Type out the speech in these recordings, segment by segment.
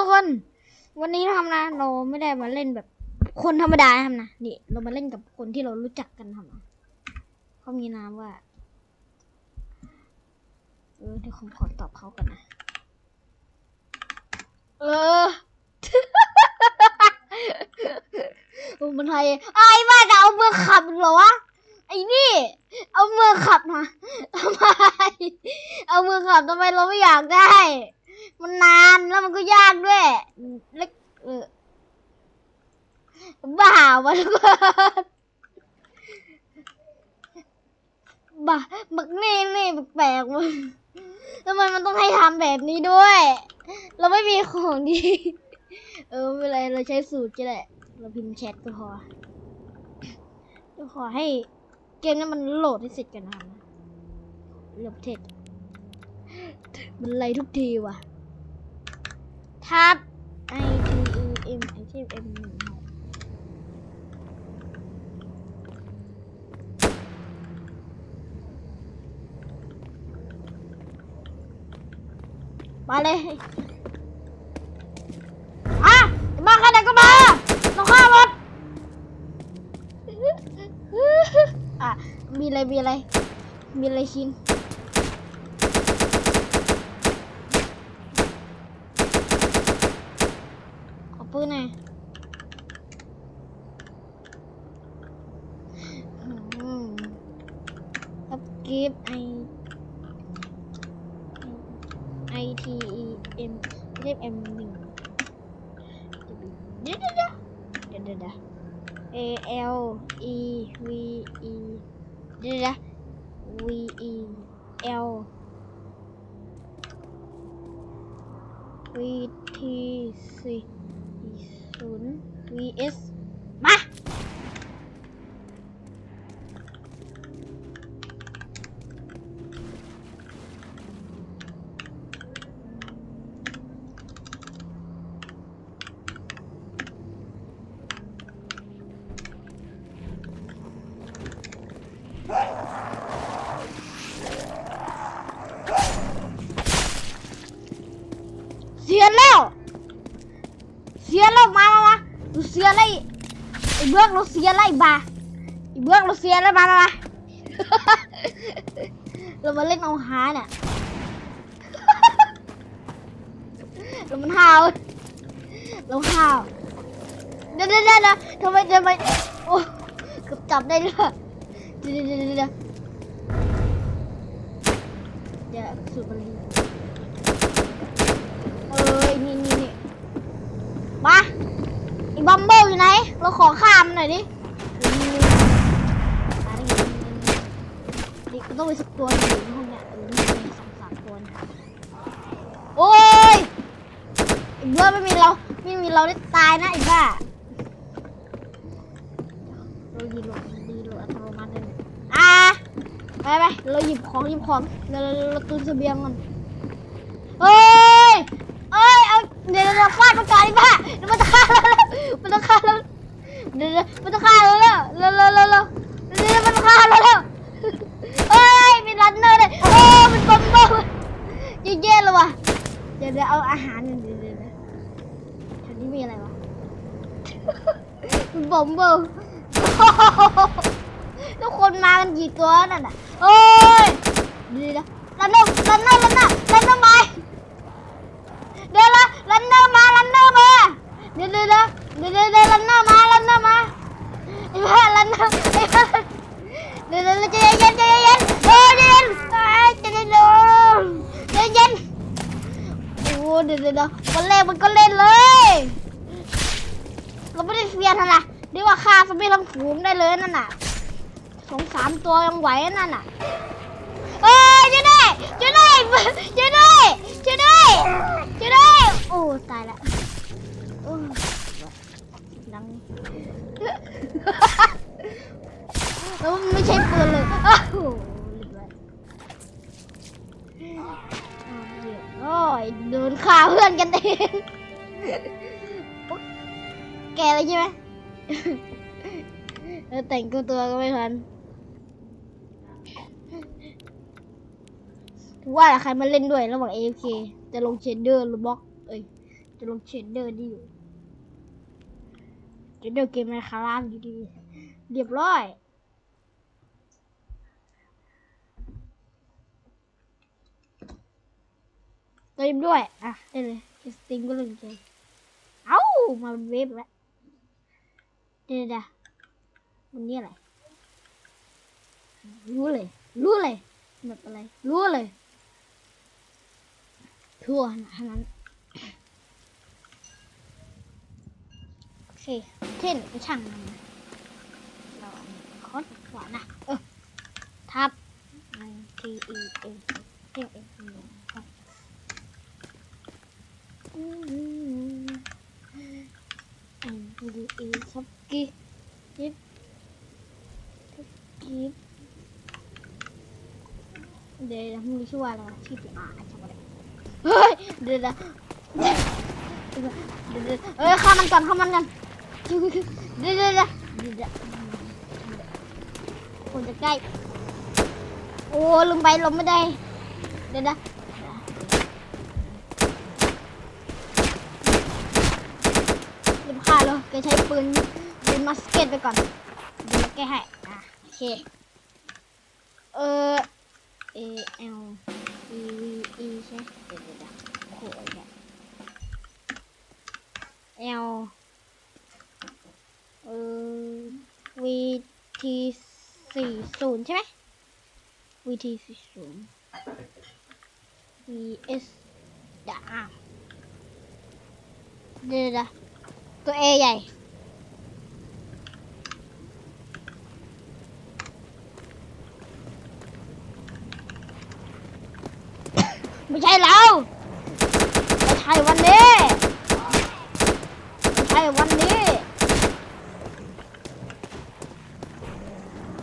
ทุกคน วันนี้ทำนะ เราไม่ได้มาเล่นแบบคนธรรมดาทำนะ นี่ เรามาเล่นกับคนที่เรารู้จักกันทำนะเขามีนามว่า เออเดี๋ยวผมขอตอบเขากันนะ เออโอ้มันไทยไอ้บ้าจะเอามือขับเหรอวะ ไอ้นี่ เอามือขับมาทำไม เอามือขับทำไมเราไม่อยากได้ มันนานแล้วมันก็ยากด้วยเล็กเออบ้าวะทุกคนบ้าบักนี่นี่แปลกมันทำไมมันต้องให้ทำแบบนี้ด้วย เราไม่มีของดี เออไม่เป็นไรเราใช้สูตรก็ได้เราพิมพ์แชทก็พอเดี๋ยวขอให้เกมนี้มันโหลดให้เสร็จกันนะรับนะเรื่องประเทศ มันไรทุกทีว่ะทับ I T E M I T e M หนึ่งหกมาเลยอะมาขนาดก็มาต้องฆ่าหมดอะมีอะไรมีอะไรมีอะไรชินขอปืนหน่อยอืมครับกิน งเดี๋ยวเดี๋ยวเดี๋ยวเดี๋ยวเดี๋ยวเดี๋ยว A L E V E เดี๋ยวเดี๋ยว V E L V T C ศูนย์ V S มา เสียแล้วเสียแล้วมามามาดูเสียแล้วไอ้ไอ้เบื้องเราเสียแล้วไอ้าไอ้เบื้องเราเสียแล้วมามามาเรามาเล่นเอาหาเนี่ยเรามันหาวเราหาวเดี๋ยวเดี๋ยวเดี๋ยวทำไมทำไมโอ้เกือบจับได้เลยเดี๋ยวเดี๋ยวเดี๋ยวเดี๋ยวเดี๋ยวสูบบุหรี่ เอ้ยนี่นี่นี่ มาอีบัมเบิลอยู่ไหน เราขอข้ามหน่อยดินี่นี่มาดิก็ต้องไปสักตัวหนึ่งในห้องเนี่ยเออมีสองสามตัวเนี่ยโอ้ยอีกเบอร์ไม่มีเราไม่มีเราได้ตายนะอีกบ้าเราหยิบหลบดีโหลดอัตโนมัติเลยอะไปไปเราหยิบของหยิบของเราเราเราตุนเสบียงก่อนเฮ้ย เอ้ยเอาเดี๋ยวเราฟาดมันก่อนดิบ้ามันจะฆ่าเราแล้วมันจะฆ่าเราเดี๋ยวเดี๋ยวมันจะฆ่าเราแล้วเร็วเร็วเร็วเร็วเดี๋ยวมันจะฆ่าเราแล้วเอ้ยมีรันเนอร์เลยโอ้มันบอมเบอร์เย่ๆเลยว่ะเดี๋ยวเดี๋ยวเอาอาหารเดี๋ยวเดี๋ยวแถวนี้มีอะไรวะมันบอมเบอร์ทุกคนมากันกี่ตัวนั่นน่ะเอ้ยเดี๋ยวนเนอร์รันเนอร์รันเนอร์รันเนอร์มา เดี๋ยวละรันเนอร์มารันเนอร์มาเดี๋ยวเดี๋ยวเดี๋ยวเดี๋ยวเดี๋ยวเดี๋ยวรันเนอร์มารันเนอร์มาไอ้บ้ารันเนอร์ไอ้บ้าเดี๋ยวเดี๋ยวใจเย็นใจเย็นเออใจเย็นไอ้ใจเย็นเดี๋ยวใจเย็นโอ้เดี๋ยวเดี๋ยวเดี๋ยววันมันก็เล่นเลย เราไม่ได้เฟียร์นะเรียกว่าฆ่าสมิลังฝูงได้เลยนั่นน่ะสองสามตัวยังไหวนั่นน่ะเอ้ยยด้วยช่วยด้ แต่งตัวก็ไม่ทันว่าใครมาเล่นด้วยระหว่าง AFK จะลงเชนเดอร์หรือบล็อก เอ้ย จะลงเชดเดอร์ดีอยู่เชดเดอร์เกมในคาร่าฟอยู่ดีเรียบร้อยเต็มด้วย อะ ได้เลยสติงก็เลยเจอเอ้า มาเป็นเวฟแล้วเดี๋ยว เดี๋ยววันนี้อะไร รู้เลย รู้เลยแบบอะไร รู้เลยทั่วขนาดนั้นโอเคเท่นไปช่างมันนะเราคอสกว่านะเออทับ T E N เท่นเอ็นครับอันดีอีซับกี้ยิบ ยิบเดี๋ยวมึงชื่อว่าอะไรวะชื่ออ่าจำไม่ได้เฮ้ยเดี๋ยวเดี๋ยวเดี๋ยวเดี๋ยวเฮ้ยข้ามันก่อนข้ามันกันเดี๋ยวเดี๋ยวเดี๋ยวเดี๋ยวเดี๋ยวเดี๋ยวคนจะใกล้โอ้ลงไปลงไม่ได้เดี๋ยวเดี๋ยวเรียบค่าเลยแกใช้ปืนปืนมาสเก็ตไปก่อนเดี๋ยวแกให้ เคเออ A L E V E ใช่เดี๋ยวเดี๋ยวเดี๋ยวโอ้โหเนี่ย L เออ V T สี่ศูนย์ใช่ไหม V T สี่ศูนย์ V S เดี๋ยวอะเดี๋ยวเดี๋ยวตัว A ใหญ่ ไม่ใช่เราไม่ใช่วันนี้ไม่ใช่วันนี้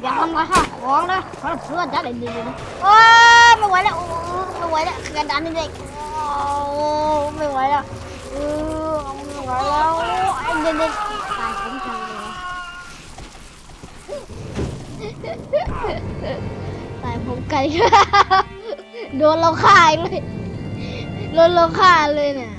อย่าทำลายข้าวของนะเพราะเพื่อนจะได้ดีนะโอ้ยไม่ไหวแล้วโอ้ไม่ไหวแล้วกระดานนี่เด็กโอ้ไม่ไหวแล้วเออไม่ไหวแล้วไอ้เด็กๆตายผมจังเลยตายผมกัน โดนเราฆ่าเลยโดนเราฆ่าเลยเนี่ย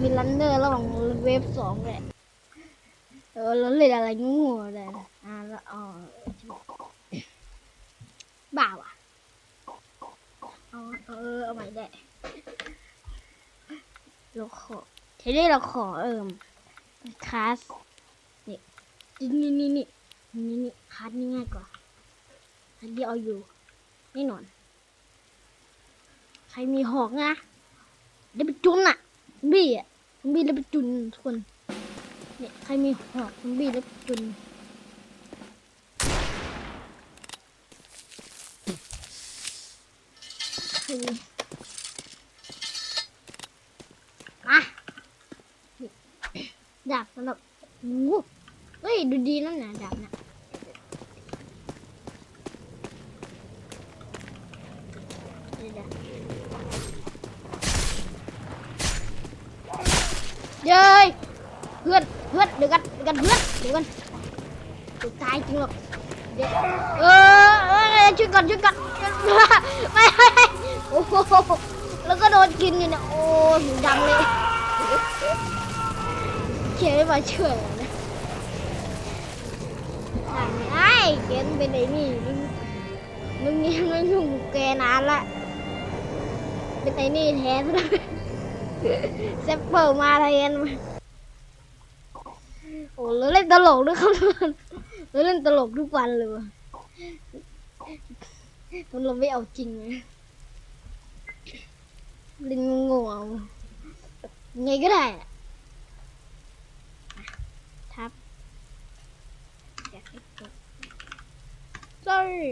มีลันเนอร์ระหว่างเวฟสองเลยเออแล้วเล่นอะไรงูเลยอ่าแล้วอ๋อบ้าว่ะเอาเออเอาใหม่ได้เราขอทีนี้เราขอเอิ่มคลาสนี่นี่นี่นี่นี่นี่คลาสนี่ง่ายกว่าอันเดียวเอาอยู่ น่นอน ใครมีหอกนะได้ไปจุนอะซอมบี้อะซอมบี้ได้ไปจุนทุกคนเนี่ยใครมีหอกซอมบี้ได้ไปจุนมาดาบสำหรับงูเฮ้ยดูดีนั่นนะดาบน่ะเดี๋ยวๆ เย้ยเพื่อนเพื่อนเดี๋ยวกันเดี๋ยวกันเพื่อนเดี๋ยวกันตายจริงหรอกเดี๋ยวเออเออช่วยก่อนช่วยก่อนไม่ไม่โอ้โหแล้วก็โดนกินอยู่เนี่ยโอ้หูดำเลยเขียนมาช่วยเลยนะไอ้เกนเป็นไอ้นี่มึงมึงยังไม่ยุ่งกับแกนานละเป็นไอ้นี่แท้ซะด้วย เซฟเปิลมาแทนมาโอ้แล้วเล่นตลกด้วยครับทุกคนแล้วเล่นตลกทุกวันเลยว่ะมันเราไม่เอาจริงเลยเล่นงงเอาไงก็ได้ทับอยากให้กด sorry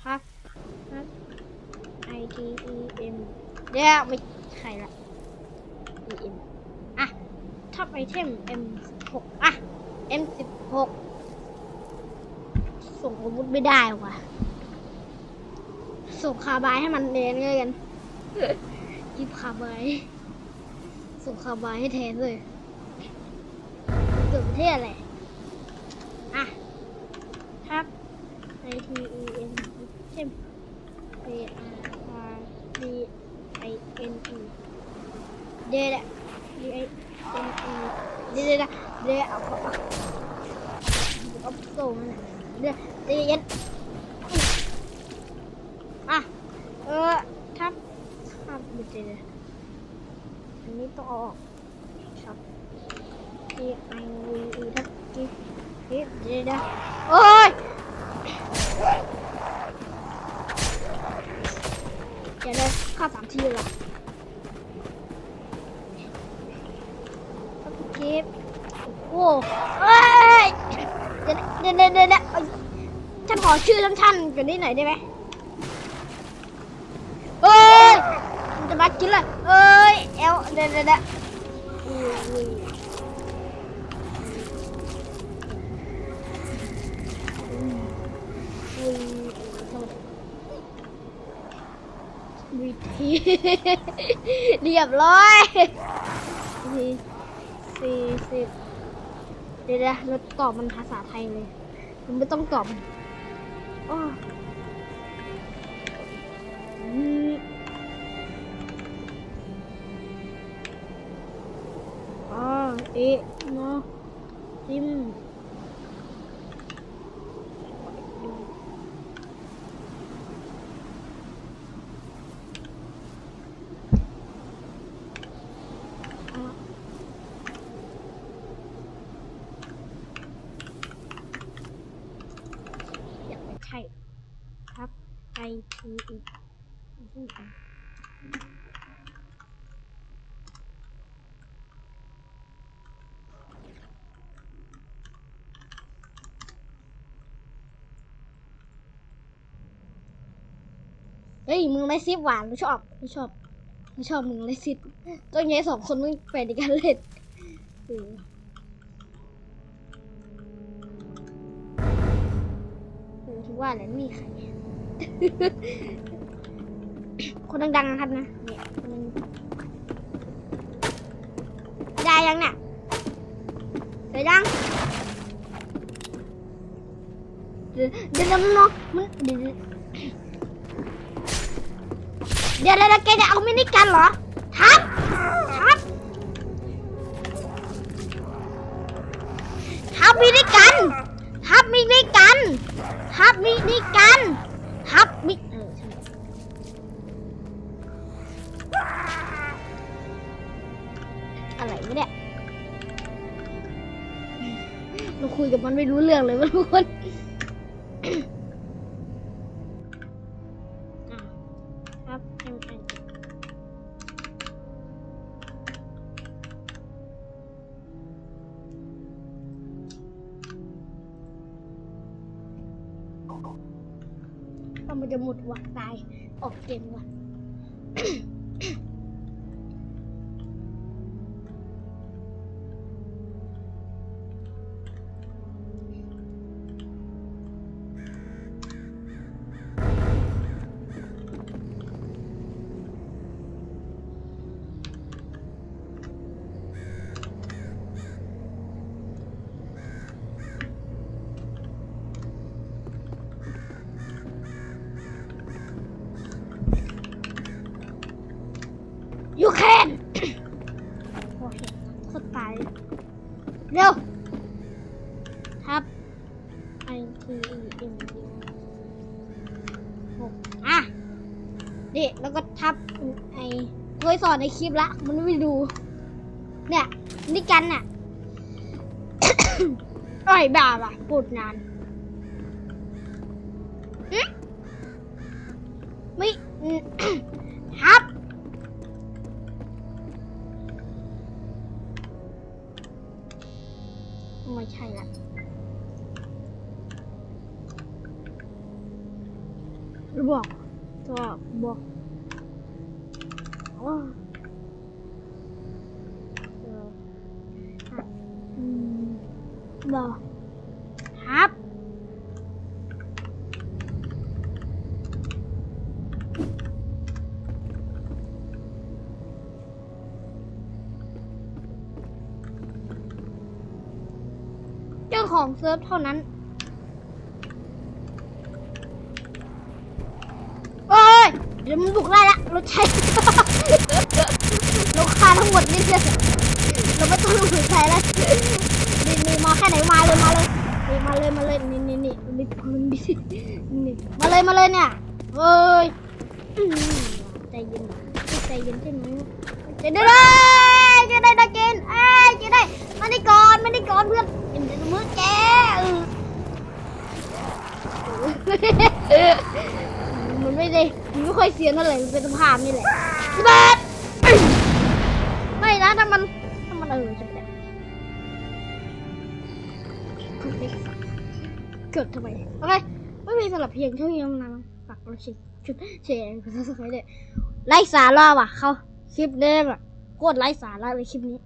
ทับทับ I T E M เดี๋ยวไม่ใช่ละ E M อะท็อปไอเทม M 16 อะ M 16 ส่งอาวุธไม่ได้ว่ะ ส่งคาบายให้มันเรียนเลยกันยิบคาบาย ส่งคาบายให้แทนเลยเกิดประเทศอะไรอะทับ I T E M เช่น A R R D I N E เดี๋ยวเดี๋ยวเดี๋ยวเดี๋ยวเดี๋ยวเด้เอาเอาเอาเอาส่งนเดี๋ยวเดี๋ยวเย็นอะเออทับทับเดี๋ยวเดี๋ยวเดี๋ยอันนี้ต้องเอาออกครับ T I V E ทับ T เดี๋ยวเดี๋ยวเดี๋ยวโอ้ยเดี๋ยวเลยข้าสามทีเลย เหรอคลิปโอ้เอ้ยเดี๋ยวเดี๋ยวเดี๋ยวเดี๋ยวฉันขอชื่อท่านๆกันนิดหน่อยได้ไหมเอ้ยมันจะมากินเลยเอ้ยเอลเดี๋ยวเดี๋ยวเดี๋ยววิธีเรียบร้อย สิบเดี๋ยวนะเราตอบมันภาษาไทยเลย มันไม่ต้องตอบมันอ้ออืมอ๋อเอ๊ะเนาะจิมอะ อยากไม่ใช่ครับไอทีอีก เฮ้ยมึงไรซิปหวานไม่ชอบไม่ชอบไม่ชอบมึงไรซิปต้องย้สองคนมึงไปในการเล่นถือว่าและไม่มีใครคนดังๆนะครับนะเนี่ยคนนได้ยังเนี่ยได้ยังเดี๋ยวเดี๋ยวน้องมันเดี๋ยว เดี๋ยวเดี๋ยวแกจะเอามินิกันเหรอ ทับ ทับ ทับมินิกัน ทับมินิกัน ทับมินิกัน ทับมิเอออะไรเนี่ยเราคุยกับมันไม่รู้เรื่องเลยว่าทุกคน เร็วทับ I T E M U หกอะนี่แล้วก็ทับไอเคยสอนในคลิปละ มันไม่ดู เนี่ยนี่กันน่ะอ้อยบ้าว่ะพูดนานไม่ อืม ทับ ไม่ใช่ละบอกตัวบอกอ๋อบอก ของเซิร์ฟเท่านั้นเอ้ยเดี๋ยวมันบุกได้ละรถใช้รถครทั้งหมดนี่เนี่ยเราไม่ต้องสนใจแล้วนี่นี่มาแค่ไหนมาเลยมาเลยนี่มาเลยมาเลยนี่นี่นี่มีมันมีนี่มาเลยมาเลยเนี่ยเฮ้ยใจเย็นใจเย็นใช่ไหมใจเย็นเลยจะได้ได้กินเอ้ยจะได้มาได้ก่อนมาได้ก่อนเพื่อนกินมือแกเออ มันไม่ได้มันไม่ค่อยเสียงเท่าไหร่มันเป็นสภาพนี่แหละพี่เบิดไม่นะถ้ามันถ้ามันเออจะเป็นเกิดทำไมโอเคไม่มีสำหรับเพียงเท่านี้นะฝากกดชิชุดแชร์กดซับสไครต์ด้วยไลค์สาระว่ะเขาคลิปเนี้ยแบบโคตรไร้สาระเลยคลิปนี้